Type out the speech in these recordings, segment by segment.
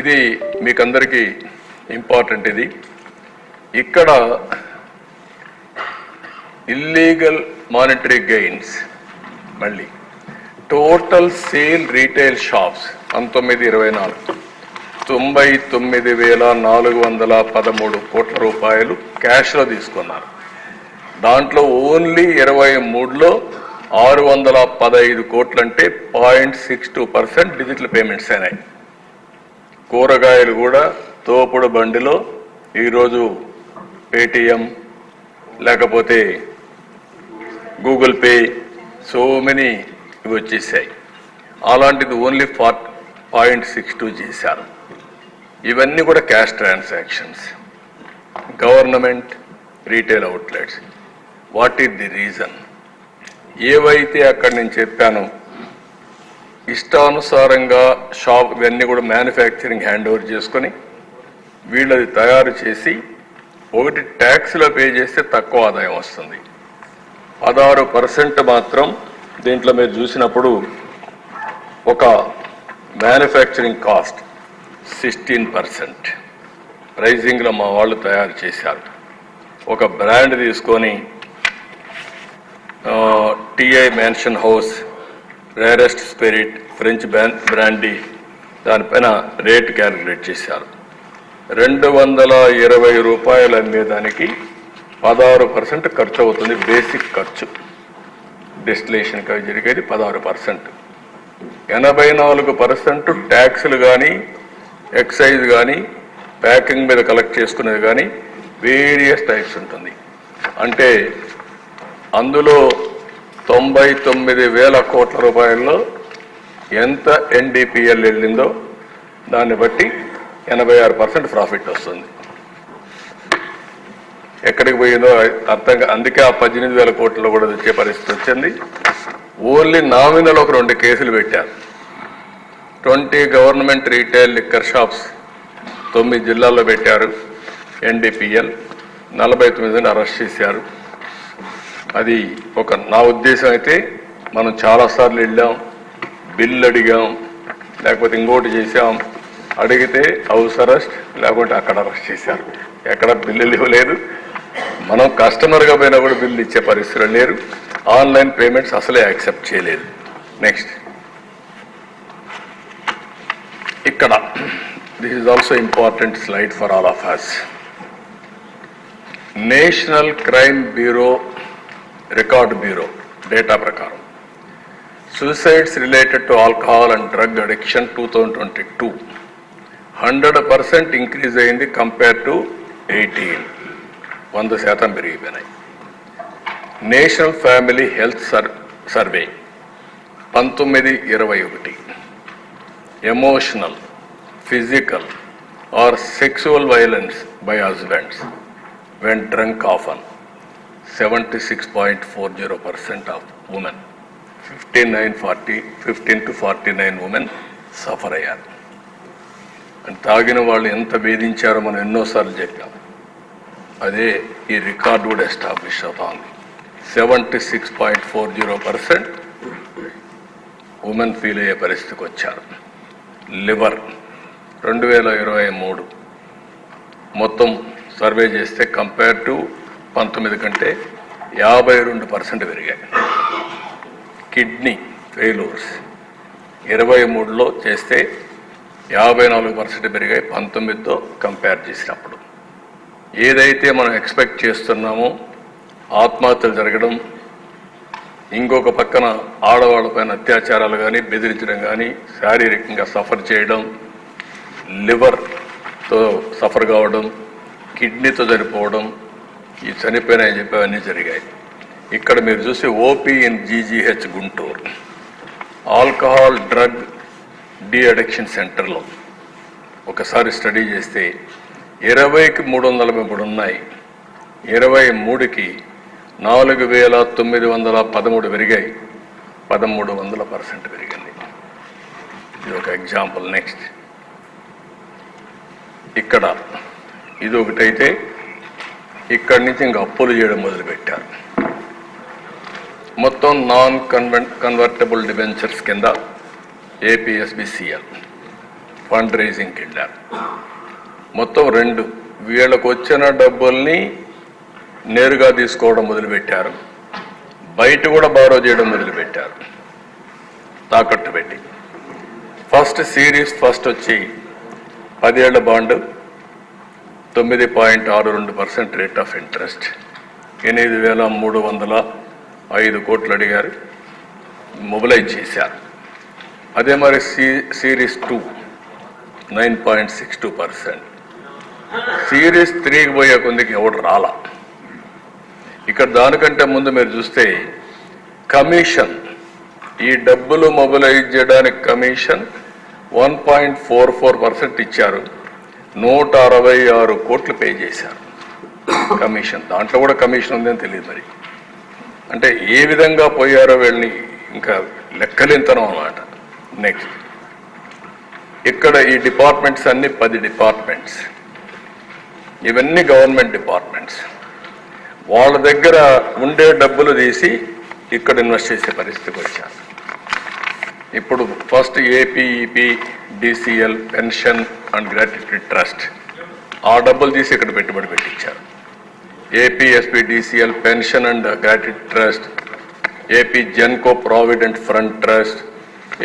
ఇది మీకందరికీ ఇంపార్టెంట్ ఇది. ఇక్కడ ఇల్లీగల్ మానిటరీ గెయిన్స్ మళ్ళీ టోటల్ సేల్ రీటైల్ షాప్స్ పంతొమ్మిది ఇరవై నాలుగు. తొంభై తొమ్మిది వేల నాలుగు వందల పదమూడు కోట్ల రూపాయలు క్యాష్లో తీసుకున్నారు. దాంట్లో ఓన్లీ ఇరవై మూడులో ఆరు వందల పదహైదు కోట్లంటే point six two percent digital payments అయినాయి. కూరగాయలు కూడా తోపుడు బండిలో ఈరోజు పేటిఎం లేకపోతే గూగుల్ పే సో మెనీ ఇవి వచ్చేసాయి. అలాంటిది only four point six two చేశారు. ఇవన్నీ కూడా cash transactions. Government retail outlets. What is the reason? ఏవైతే అక్కడ నేను చెప్పానో ఇష్టానుసారంగా షాప్ ఇవన్నీ కూడా మ్యానుఫ్యాక్చరింగ్ హ్యాండ్ ఓవర్ చేసుకొని వీళ్ళది తయారు చేసి ఒకటి ట్యాక్స్లో పే చేస్తే తక్కువ ఆదాయం వస్తుంది. పదహారు పర్సెంట్ మాత్రం దీంట్లో మీరు చూసినప్పుడు ఒక మ్యానుఫ్యాక్చరింగ్ కాస్ట్ సిక్స్టీన్ పర్సెంట్. ప్రైజింగ్లో మా వాళ్ళు తయారు చేశారు. ఒక బ్రాండ్ తీసుకొని TI mansion house rarest spirit French brand brandy దానిపైన రేట్ క్యాలిక్యులేట్ చేశారు. రెండు వందల ఇరవై రూపాయలు అమ్మేదానికి పదహారు పర్సెంట్ ఖర్చు అవుతుంది బేసిక్ ఖర్చు. డిస్టిలేషన్ అవి జరిగేది పదహారు పర్సెంట్. ఎనభై నాలుగు పర్సెంట్ ట్యాక్సులు కానీ ఎక్సైజ్ కానీ ప్యాకింగ్ మీద కలెక్ట్ చేసుకునేది కానీ వేరియస్ టైప్స్ ఉంటుంది. అంటే అందులో తొంభై తొమ్మిది వేల కోట్ల రూపాయల్లో ఎంత ఎన్డీపీఎల్ వెళ్ళిందో దాన్ని బట్టి ఎనభై ఆరు పర్సెంట్ ప్రాఫిట్ వస్తుంది. ఎక్కడికి పోయిందో అర్థం అందుకే ఆ పద్దెనిమిది వేల కోట్లలో కూడా తెచ్చే పరిస్థితి వచ్చింది. ఓన్లీ నామినల్ ఒక రెండు కేసులు పెట్టారు. Twenty government retail liquor shops తొమ్మిది జిల్లాల్లో పెట్టారు ఎన్డీపీఎల్ నలభై తొమ్మిదిని అరెస్ట్ చేశారు. అది ఒక నా ఉద్దేశం అయితే మనం చాలాసార్లు వెళ్ళాం బిల్లు అడిగాం లేకపోతే ఇంకోటి చేసాం అడిగితే హౌస్ అరెస్ట్ లేకుంటే అక్కడ అరెస్ట్ చేశారు. ఎక్కడ బిల్లులు ఇవ్వలేదు మనం కస్టమర్గా పోయినా కూడా బిల్లు ఇచ్చే పరిస్థితులు లేరు. ఆన్లైన్ పేమెంట్స్ అసలే యాక్సెప్ట్ చేయలేదు. నెక్స్ట్. ఇక్కడ. This is also important slide for all of us national crime bureau record bureau data ప్రకారం. Suicides related to alcohol and drug addiction two thousand twenty two hundred percent increase అయింది compare to eighteen వంద శాతం పెరిగిపోయినాయి. National family health sir survey పంతొమ్మిది ఇరవై ఒకటి. Emotional physical or sexual violence by husbands when drunk often seventy six point four zero percent of women. Fifteen nine forty fifteen to forty nine women suffer అయ్యారు. And తాగిన వాళ్ళు ఎంత వేధించారో మనం ఎన్నోసార్లు చెప్పాం. అదే ఈ రికార్డు కూడా ఎస్టాబ్లిష్ అవుతోంది seventy six point four zero percent women feel అయ్యే పరిస్థితికి వచ్చారు. లివర్ రెండు వేల ఇరవై మూడు. మొత్తం సర్వే చేస్తే కంపేర్ టు పంతొమ్మిది కంటే యాభై రెండు పర్సెంట్ పెరిగాయి. కిడ్నీ ఫెయిల్యూర్స్ ఇరవై మూడులో చేస్తే యాభై నాలుగు పర్సెంట్ పెరిగాయి పంతొమ్మిదితో కంపేర్ చేసినప్పుడు. ఏదైతే మనం ఎక్స్పెక్ట్ చేస్తున్నామో ఆత్మహత్యలు జరగడం ఇంకొక పక్కన ఆడవాళ్ళపైన అత్యాచారాలు కానీ బెదిరించడం కానీ శారీరకంగా సఫర్ చేయడం లివర్తో సఫర్ కావడం కిడ్నీతో చనిపోవడం చనిపోయినాయని చెప్పి అవన్నీ జరిగాయి. ఇక్కడ మీరు చూసి OP in GGH Guntur. Alcohol drug de addiction సెంటర్లో ఒకసారి స్టడీ చేస్తే ఇరవైకి మూడు వందల మూడు ఉన్నాయి. ఇరవై మూడుకి నాలుగు వేల తొమ్మిది వందల పదమూడు పెరిగాయి. పదమూడు వందల పర్సెంట్ పెరిగింది. ఇది ఒక ఎగ్జాంపుల్. నెక్స్ట్. ఇక్కడ ఇది ఒకటైతే ఇక్కడి నుంచి ఇంకా అప్పులు చేయడం మొదలుపెట్టారు. మొత్తం నాన్ కన్వెంట్ కన్వర్టబుల్ డిబెంచర్స్ కింద ఏపీఎస్బిసిఎల్ ఫండ్ రైజింగ్కి వెళ్ళారు మొత్తం రెండు వీళ్ళకు వచ్చిన డబ్బుల్ని నేరుగా తీసుకోవడం మొదలుపెట్టారు. బయట కూడా బారో చేయడం మొదలుపెట్టారు. తాకట్టు పెట్టి. ఫస్ట్ సిరీస్ ఫస్ట్ వచ్చి పదేళ్ళ బాండ్ తొమ్మిది పాయింట్ ఆరు రెండు పర్సెంట్ రేట్ ఆఫ్ ఇంట్రెస్ట్ ఎనిమిది వేల మూడు వందల ఐదు కోట్లు అడిగారు. మొబిలైజ్ చేశారు. అదే మరి C series two nine point six two percent series త్రీకి పోయే కొందికి ఎవడు రాలా? ఇక్కడ దానికంటే ముందు మీరు చూస్తే కమిషన్ ఈ డబ్బులు మొబిలైజ్ చేయడానికి commission one point four four percent ఇచ్చారు. నూట అరవై ఆరు కోట్లు పే చేశారు. కమిషన్. దాంట్లో కూడా కమిషన్ ఉందని తెలియదు మరి. అంటే ఏ విధంగా పోయారో వీళ్ళని ఇంకా లెక్కలింతనం అన్నమాట. నెక్స్ట్ ఇక్కడ ఈ డిపార్ట్మెంట్స్ అన్ని పది డిపార్ట్మెంట్స్. ఇవన్నీ గవర్నమెంట్ డిపార్ట్మెంట్స్. వాళ్ళ దగ్గర ఉండే డబ్బులు తీసి ఇక్కడ ఇన్వెస్ట్ చేసే పరిస్థితికి వచ్చారు. ఇప్పుడు first APEPDCL pension and gratuity trust ఆ డబ్బులు తీసి ఇక్కడ పెట్టుబడి పెట్టించారు. APSPDCL pension and gratuity trust AP Genco provident fund trust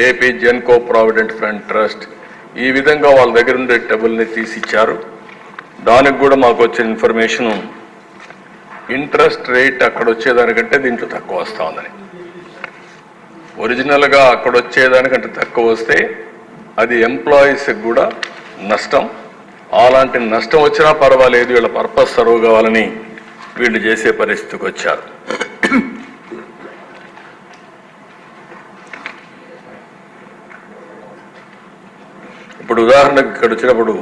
AP Genco provident fund trust ఈ విధంగా వాళ్ళ దగ్గర ఉండే డబ్బుల్ని తీసి ఇచ్చారు దానికి కూడా మాకు వచ్చిన ఇన్ఫర్మేషన్ ఇంట్రెస్ట్ రేట్ అక్కడ వచ్చేదానికంటే దీంట్లో తక్కువ వస్తూ ఉందని. ఒరిజినల్గా అక్కడ వచ్చేదానికంటే తక్కువ వస్తే అది ఎంప్లాయీస్కి కూడా నష్టం. అలాంటి నష్టం వచ్చినా పర్వాలేదు వీళ్ళ పర్పస్ సర్వ్ కావాలని వీళ్ళు చేసే పరిస్థితికి వచ్చారు. ఇప్పుడు ఉదాహరణకు ఇక్కడ వచ్చినప్పుడు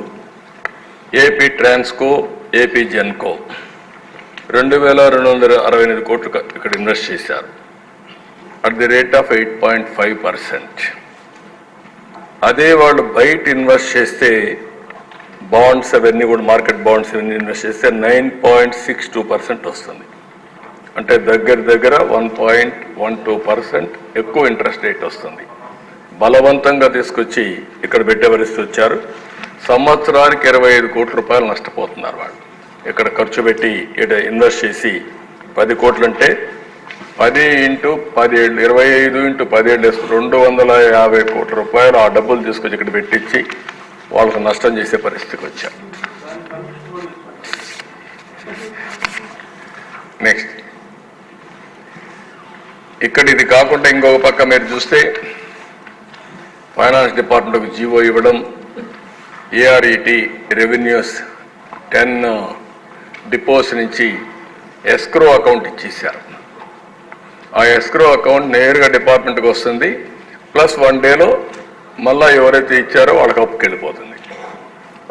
ఏపీ ట్రాన్స్కో ఏపీ జెన్కో. రెండు వేల రెండు వందల అరవై ఎనిమిది కోట్లు ఇక్కడ ఇన్వెస్ట్ చేశారు. At the rate of eight point five percent అదే వాళ్ళు బయట ఇన్వెస్ట్ చేస్తే బాండ్స్ అవన్నీ కూడా మార్కెట్ బాండ్స్ అవన్నీ ఇన్వెస్ట్ చేస్తే nine point six two percent వస్తుంది. అంటే దగ్గర దగ్గర one point one two percent ఎక్కువ ఇంట్రెస్ట్ రేట్ వస్తుంది. బలవంతంగా తీసుకొచ్చి ఇక్కడ పెట్టే పరిస్థితి వచ్చారు. సంవత్సరానికి ఇరవై ఐదు కోట్ల రూపాయలు నష్టపోతున్నారు వాళ్ళు. ఇక్కడ ఖర్చు పెట్టి ఇక్కడ ఇన్వెస్ట్ చేసి పది కోట్లు అంటే పది ఇంటూ పదిహేడు ఇరవై ఐదు ఇంటూ పదిహేడు వేసుకుని రెండు వందల యాభై కోట్ల రూపాయలు ఆ డబ్బులు తీసుకొచ్చి ఇక్కడ పెట్టించి వాళ్ళకు నష్టం చేసే పరిస్థితికి వచ్చారు నెక్స్ట్ ఇక్కడ ఇది కాకుండా ఇంకొక పక్క మీరు చూస్తే ఫైనాన్స్ డిపార్ట్మెంట్కి జీవో ఇవ్వడం ఏఆర్ఈటి రెవెన్యూస్ టెన్ డిపోస్ నుంచి ఎస్క్రో అకౌంట్ ఇచ్చేసారు ఆ ఎస్క్రో అకౌంట్ నేరుగా డిపార్ట్మెంట్కి వస్తుంది. ప్లస్ వన్ డేలో మళ్ళా ఎవరైతే ఇచ్చారో వాళ్ళకి అప్పుకి వెళ్ళిపోతుంది.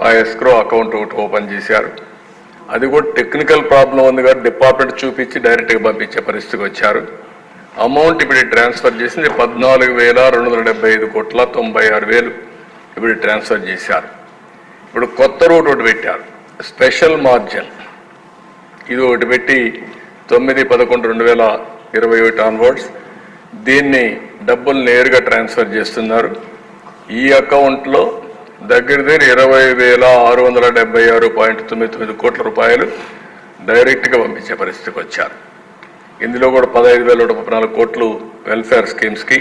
ఆ ఎస్క్రో అకౌంట్ ఒకటి ఓపెన్ చేశారు. అది కూడా టెక్నికల్ ప్రాబ్లం ఉంది కాబట్టి డిపార్ట్మెంట్ చూపించి డైరెక్ట్గా పంపించే పరిస్థితికి వచ్చారు. అమౌంట్ ఇప్పుడు ట్రాన్స్ఫర్ చేసింది పద్నాలుగు వేల రెండు వందల డెబ్బై ఐదు కోట్ల తొంభై ఆరు వేలు ఇప్పుడు ట్రాన్స్ఫర్ చేశారు. ఇప్పుడు కొత్త రూట్ ఒకటి పెట్టారు. Special margin. ఇది ఒకటి పెట్టి తొమ్మిది పదకొండు రెండు వేల ఇరవై ఒకటి ఆన్వర్డ్స్ దీన్ని డబ్బులు నేరుగా ట్రాన్స్ఫర్ చేస్తున్నారు. ఈ అకౌంట్లో దగ్గర దగ్గర ఇరవై వేల ఆరు వందల డెబ్బై ఆరు పాయింట్ తొమ్మిది తొమ్మిది కోట్ల రూపాయలు డైరెక్ట్గా పంపించే పరిస్థితికి వచ్చారు. ఇందులో కూడా పదహైదు వేల నూట ముప్పై నాలుగు కోట్లు వెల్ఫేర్ స్కీమ్స్కి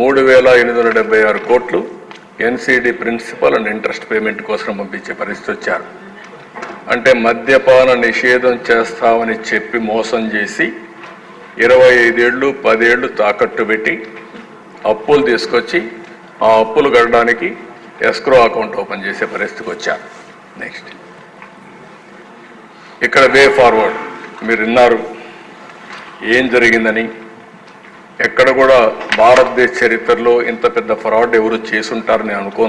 మూడు వేల ఎనిమిది వందల డెబ్బై ఆరు కోట్లు NCD principal and interest payment కోసం పంపించే పరిస్థితి వచ్చారు. అంటే మద్యపాన నిషేధం చేస్తామని చెప్పి మోసం చేసి ఇరవై ఐదేళ్ళు పదేళ్ళు తాకట్టు పెట్టి అప్పులు తీసుకొచ్చి ఆ అప్పులు కట్టడానికి ఎస్క్రో అకౌంట్ ఓపెన్ చేసే పరిస్థితికి వచ్చారు నెక్స్ట్ ఇక్కడ వే ఫార్వర్డ్. మీరు విన్నారు ఏం జరిగిందని. ఎక్కడ కూడా భారతదేశ చరిత్రలో ఇంత పెద్ద ఫ్రాడ్ ఎవరు చేసుంటారని అనుకో